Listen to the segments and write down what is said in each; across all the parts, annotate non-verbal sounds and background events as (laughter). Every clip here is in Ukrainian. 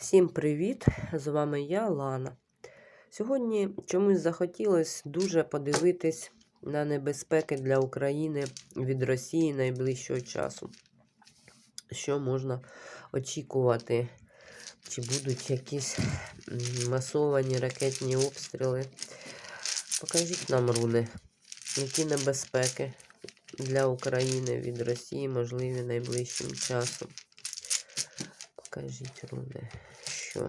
Всім привіт! З вами я, Лана. Сьогодні чомусь захотілося дуже подивитись на небезпеки для України від Росії найближчого часу. Що можна очікувати? Чи будуть якісь масовані ракетні обстріли? Покажіть нам, руни, які небезпеки для України від Росії можливі найближчим часом. Покажіть, руни, що.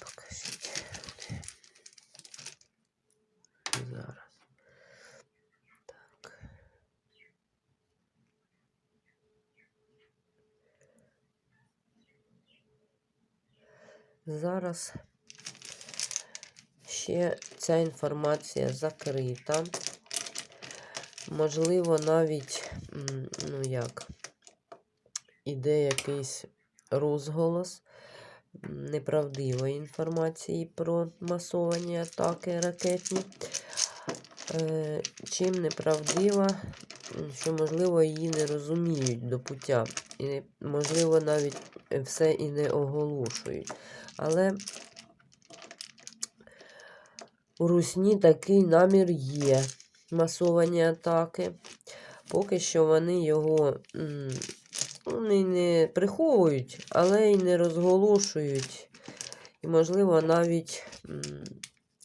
Покажіть. Зараз. Так. Зараз ще ця інформація закрита. Можливо, навіть, ну як, іде якийсь розголос неправдивої інформації про масовані атаки ракетні. Е, Чим неправдива, що, можливо, її не розуміють до пуття. І, можливо, навіть все і не оголошують. Але у Русні такий намір є масовані атаки. Поки що вони його вони не приховують, але й не розголошують. І, можливо, навіть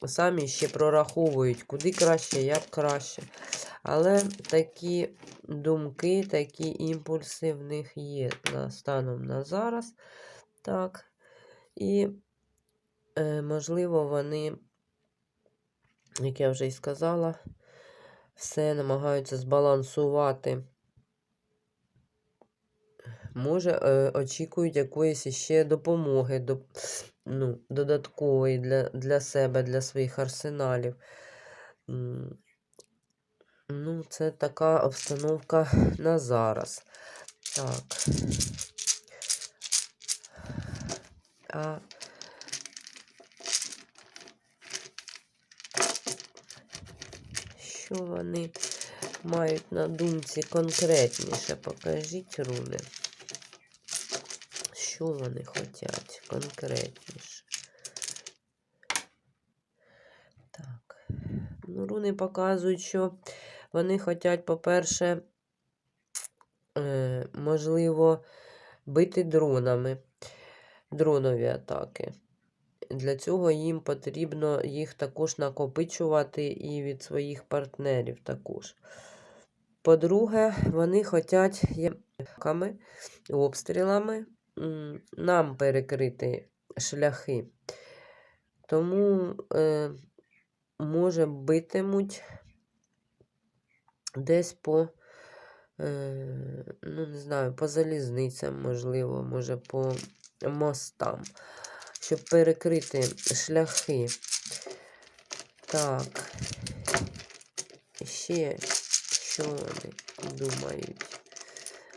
самі ще прораховують, куди краще, як краще. Але такі думки, такі імпульси в них є на, станом на зараз. Так. І, е, можливо, вони, як я вже і сказала, все намагаються збалансувати. Може, е, очікують якоїсь ще допомоги до, ну, додаткової для, для себе, для своїх арсеналів. Ну, це така обстановка на зараз. Так. А що вони мають на думці конкретніше? Покажіть руни. Що вони хочуть конкретніше? Так. Ну, руни показують, що вони хочуть, по-перше, е, можливо, бити дронами, дронові атаки. Для цього їм потрібно їх також накопичувати і від своїх партнерів також. По-друге, вони хочуть обстрілами нам перекрити шляхи. Тому, е, може, битимуть десь по, е, ну, не знаю, по залізницям, можливо, може, по мостам, щоб перекрити шляхи. Так. Ще що вони думають?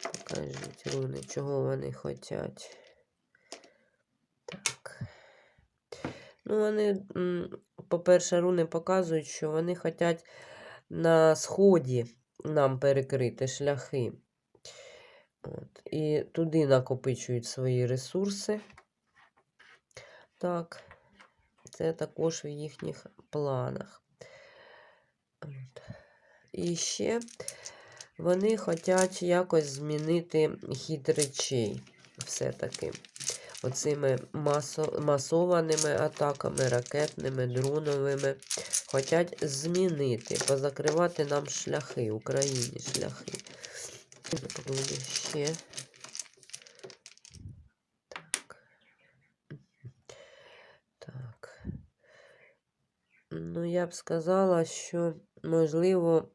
Покажіть руни, чого вони хочуть. Так. Ну, вони, по-перше, руни показують, що вони хочуть на сході нам перекрити шляхи. От. І туди накопичують свої ресурси. Так, це також в їхніх планах. І ще вони хочуть якось змінити хід речей все-таки. Оцими масо, масованими атаками, ракетними, дроновими. Хочуть змінити, позакривати нам шляхи, Україні шляхи. Ще. Так. Так. Ну, я б сказала, що, можливо,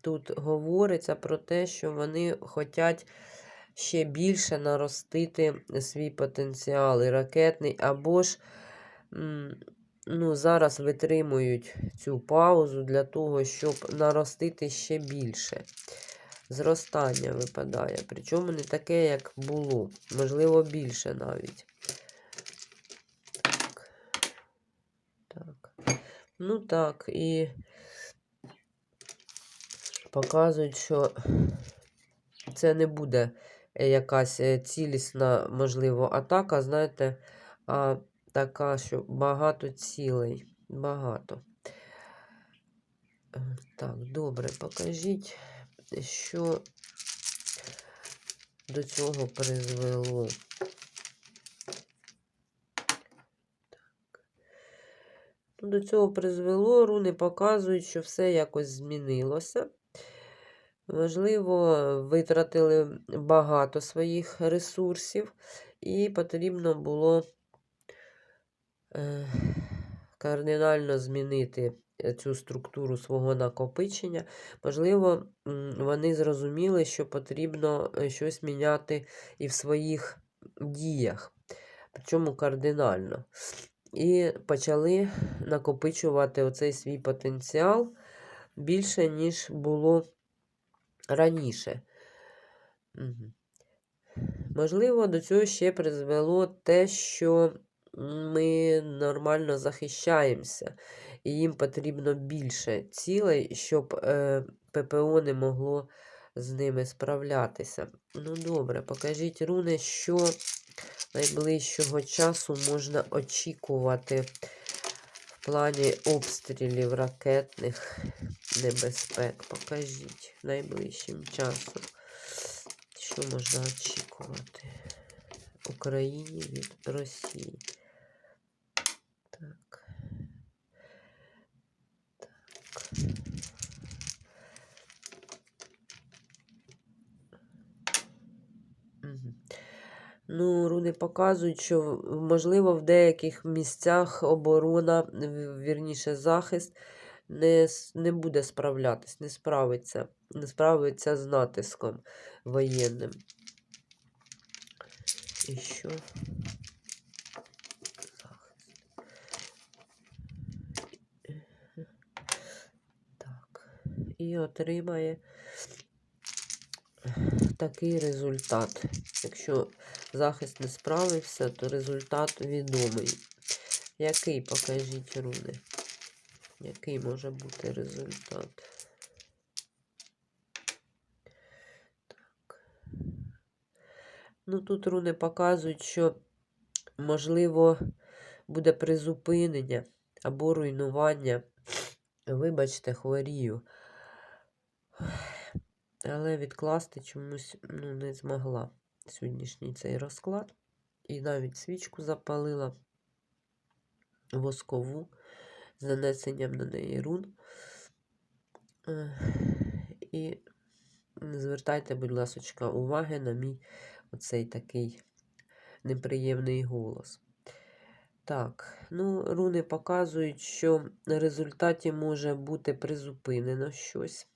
тут говориться про те, що вони хочуть ще більше наростити свій потенціал і ракетний, або ж ну, зараз витримують цю паузу для того, щоб наростити ще більше. Зростання випадає. Причому не таке, як було. Можливо, більше навіть. Так. Так. Ну так, і показують, що це не буде е, якась е, цілісна, можливо, атака, знаєте, а така, що багато цілей. Багато. Е, Так, добре, покажіть, що до цього призвело. До цього призвело, руни показують, що все якось змінилося. Можливо, витратили багато своїх ресурсів, і потрібно було е, кардинально змінити цю структуру свого накопичення. Можливо, вони зрозуміли, що потрібно е, щось міняти і в своїх діях, причому кардинально. І почали накопичувати оцей свій потенціал більше, ніж було раніше. Можливо, до цього ще призвело те, що ми нормально захищаємося, і їм потрібно більше цілей, щоб е, ППО не могло з ними справлятися. Ну, добре, покажіть руни, що найближчого часу можна очікувати в плані обстрілів ракетних небезпек. Покажіть найближчим часом, що можна очікувати Україні від Росії. Ну, руни показують, що можливо в деяких місцях оборона, вірніше, захист не, не буде справлятись, не справиться, не справиться з натиском воєнним. І що? Так. І отримає такий результат. Якщо захист не справився, то результат відомий. Який покажіть руни? Який може бути результат? Так. Ну, тут руни показують, що, можливо, буде призупинення або руйнування. Вибачте, хворію. Але відкласти чомусь ну, не змогла сьогоднішній цей розклад. І навіть свічку запалила воскову з нанесенням на неї рун. І звертайте, будь ласка, уваги на мій оцей такий неприємний голос. Так, ну, руни показують, що в результаті може бути призупинено щось.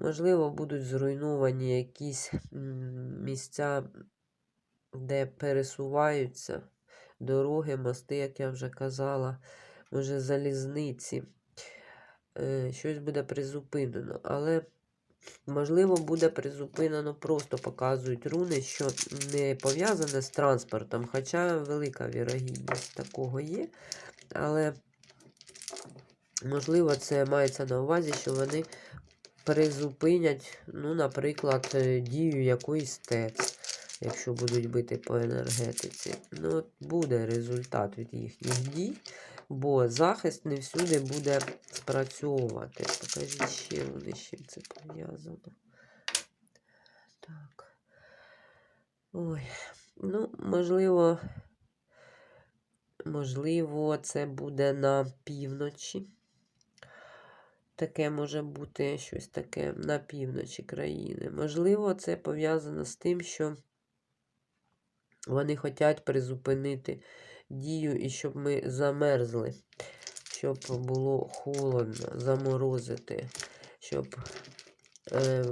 Можливо, будуть зруйновані якісь місця, де пересуваються дороги, мости, як я вже казала, може залізниці. Е, Щось буде призупинено. Але, можливо, буде призупинено, просто показують руни, що не пов'язане з транспортом, хоча велика вірогідність такого є. Але, можливо, це мається на увазі, що вони призупинять, ну, наприклад, е, дію якоїсь ТЕЦ, якщо будуть бити по енергетиці. Ну, от буде результат від їхніх дій, бо захист не всюди буде спрацьовувати. Покажіть ще вони, з чим це пов'язано. Так. Ой, ну, можливо, можливо, це буде на півночі. Таке може бути щось таке на півночі країни. Можливо, це пов'язано з тим, що вони хочуть призупинити дію і щоб ми замерзли, щоб було холодно, заморозити, щоб е,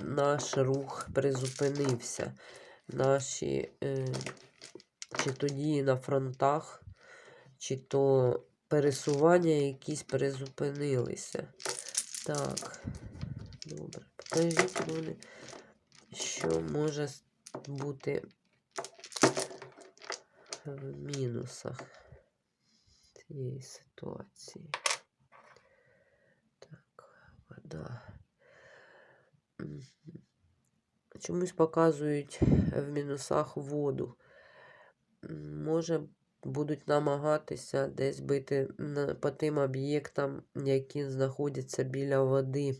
наш рух призупинився. Наші е, чи то дії на фронтах, чи то пересування якісь призупинилися. Так, добре. Покажіть вони, що може бути в мінусах цієї ситуації. Так, вода. Чомусь показують в мінусах воду. Може, будуть намагатися десь бити по тим об'єктам, які знаходяться біля води.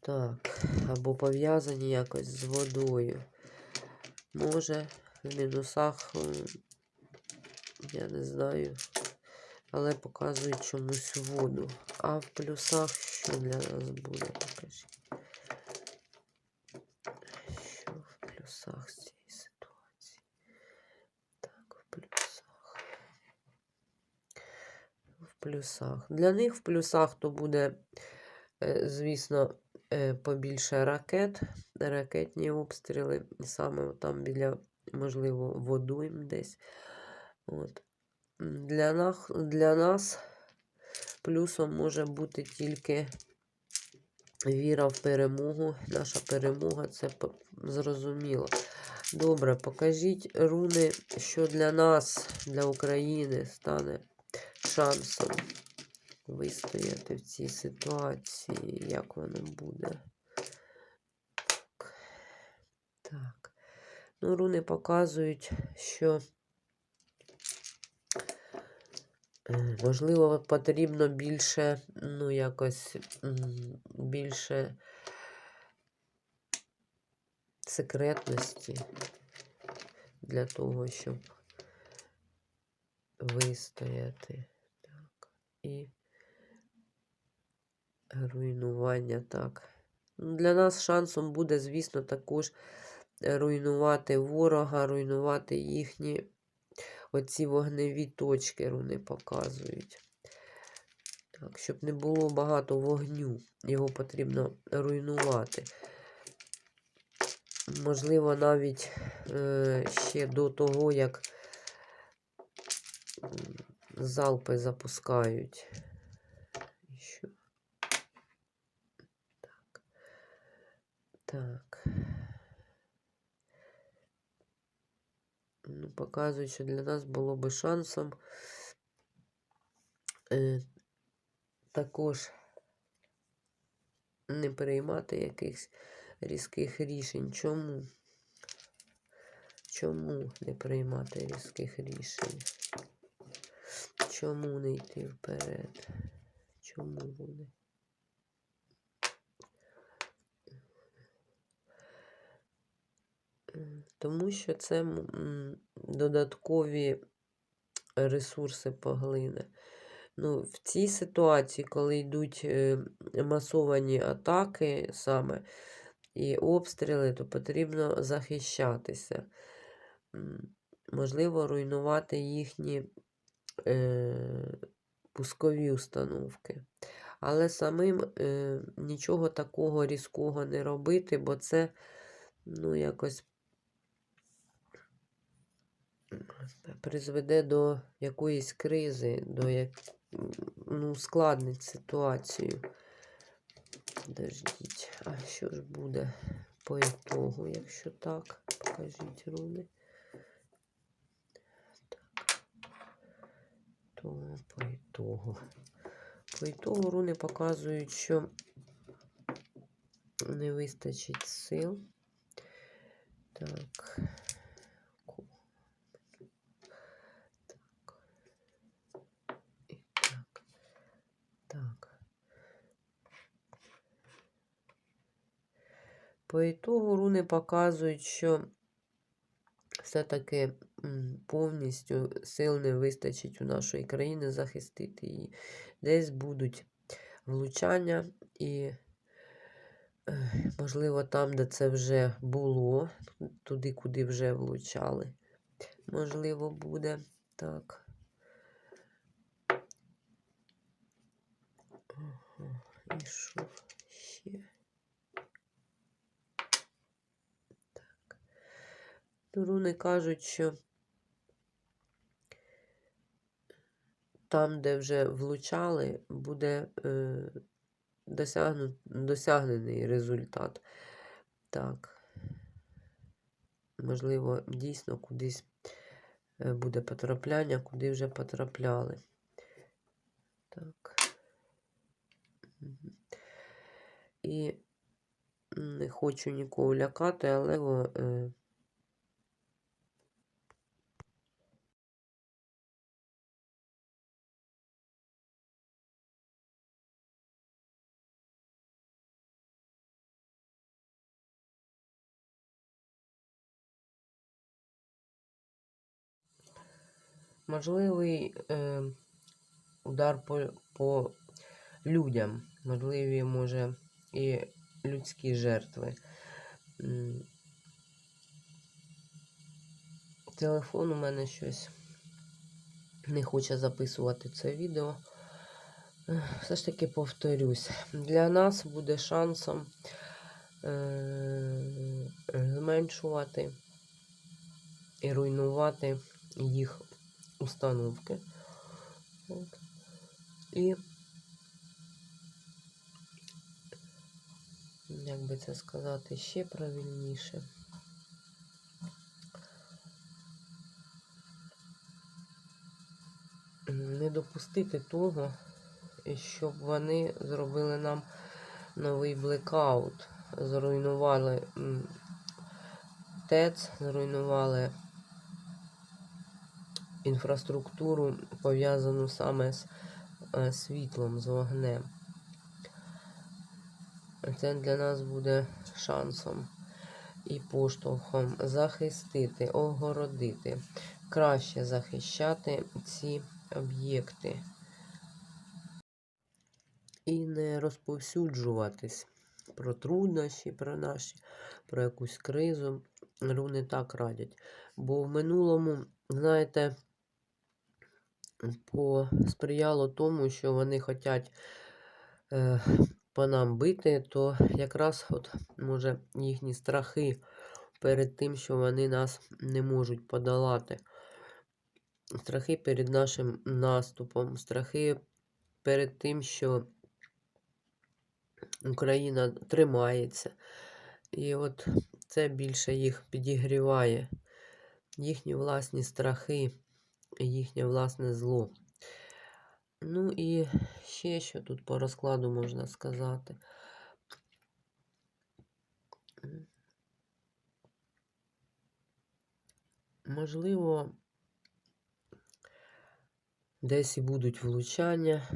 Так, або пов'язані якось з водою. Може, в мінусах, я не знаю, але показують чомусь воду. А в плюсах що для нас буде? Покажіть. Що в плюсах з цієї ситуації? Так, в плюсах. В плюсах. Для них в плюсах то буде, е, звісно, е, побільше ракет, ракетні обстріли, саме там біля, можливо, водойм десь. От. Для нас, для нас плюсом може бути тільки віра в перемогу. Наша перемога це зрозуміло. Добре, покажіть руни, що для нас, для України, стане шансом вистояти в цій ситуації, як воно буде. Так. так. Ну, руни показують, що е, можливо потрібно більше, ну, якось більше секретності для того, щоб вистояти. І руйнування, так. Ну, Для нас шансом буде, звісно, також руйнувати ворога, руйнувати їхні оці вогневі точки руни показують. Так, щоб не було багато вогню, його потрібно руйнувати. Можливо, навіть е, ще до того, як залпи запускають. Що? Так. Так. Ну, показують, що для нас було би шансом е, також не приймати якихось різких рішень. Чому? Чому не приймати різких рішень? Чому не йти вперед? Чому вони? Тому що це додаткові ресурси поглине. Ну, в цій ситуації, коли йдуть е, масовані атаки саме і обстріли, то потрібно захищатися. Можливо, руйнувати їхні пускові установки. Але самим е, нічого такого різкого не робити, бо це ну, якось призведе до якоїсь кризи, до як... ну, ускладнить ситуацію. Подождіть, а що ж буде по ітогу, якщо так? Покажіть руни. То по ітогу. По ітогу руни показують, що не вистачить сил. Так. По ітогу руни показують, що все-таки повністю сил не вистачить у нашої країни захистити її. Десь будуть влучання і, можливо, там, де це вже було, туди, куди вже влучали. Можливо, буде так. І що ще? Так. Руни кажуть, що там, де вже влучали, буде е, досягну, досягнений результат. Так. Можливо, дійсно кудись е, буде потрапляння, куди вже потрапляли. Так. І не хочу нікого лякати, але е, можливий е, удар по, по людям, можливі, може, і людські жертви. Телефон у мене щось не хоче записувати це відео. Все ж таки повторюсь, для нас буде шансом е- зменшувати і руйнувати їх установки. От. І, як би це сказати, ще правильніше. Не допустити того, щоб вони зробили нам новий блекаут. Зруйнували ТЕЦ, зруйнували інфраструктуру, пов'язану саме з е, світлом, з вогнем. Це для нас буде шансом і поштовхом захистити, огородити, краще захищати ці об'єкти і не розповсюджуватись про труднощі, про наші, про якусь кризу. Руни так радять. Бо в минулому, знаєте, посприяло тому, що вони хочуть е, по нам бити, то якраз от, може їхні страхи перед тим, що вони нас не можуть подолати. Страхи перед нашим наступом, страхи перед тим, що Україна тримається. І от це більше їх підігріває. Їхні власні страхи, їхнє власне зло. Ну і ще що тут по розкладу можна сказати. Можливо, десь і будуть влучання,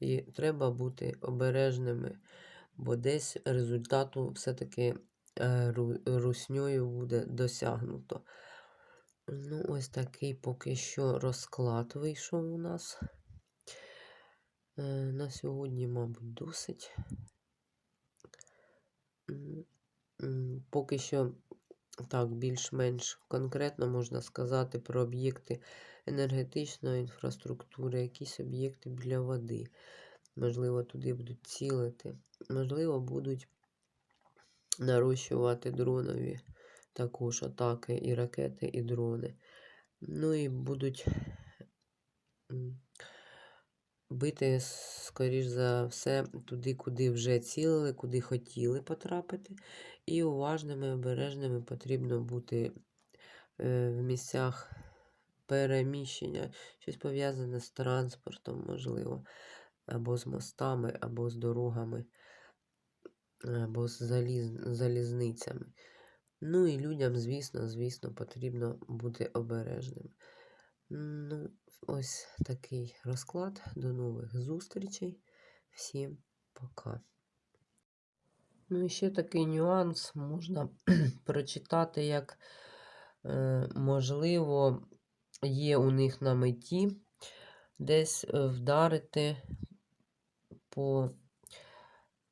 і треба бути обережними, бо десь результату все-таки е, русньою буде досягнуто. Ну, ось такий поки що розклад вийшов у нас. Е, На сьогодні, мабуть, досить. Поки що так, більш-менш конкретно можна сказати про об'єкти енергетичної інфраструктури, якісь об'єкти біля води. Можливо, туди будуть цілити. Можливо, будуть нарощувати дронові також атаки і ракети, і дрони. Ну і будуть бити, скоріш за все, туди, куди вже цілили, куди хотіли потрапити. І уважними, обережними потрібно бути е, в місцях переміщення, щось пов'язане з транспортом, можливо, або з мостами, або з дорогами, або з заліз... залізницями. Ну і людям, звісно, звісно, потрібно бути обережним. Ну, ось такий розклад. До нових зустрічей. Всім пока. Ну і ще такий нюанс можна (clears throat) прочитати, як, е, можливо, є у них на меті десь вдарити по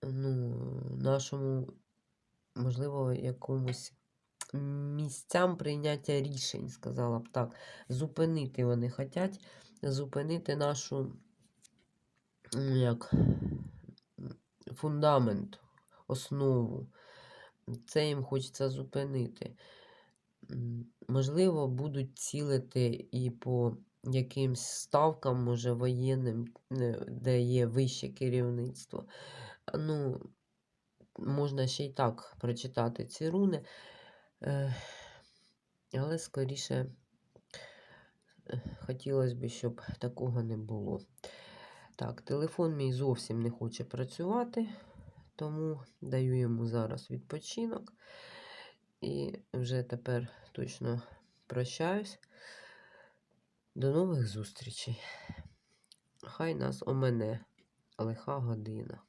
ну, нашому, можливо, якомусь місцям прийняття рішень, сказала б так. Зупинити вони хочуть, зупинити нашу ну, як, фундамент, основу. Це їм хочеться зупинити. Можливо, будуть цілити і по якимсь ставкам, може, воєнним, е, де є вище керівництво. Ну, можна ще й так прочитати ці руни. Е, Але скоріше е, хотілося б, щоб такого не було. Так, телефон мій зовсім не хоче працювати. Тому даю йому зараз відпочинок. І вже тепер точно прощаюсь. До нових зустрічей. Хай нас омене лиха година.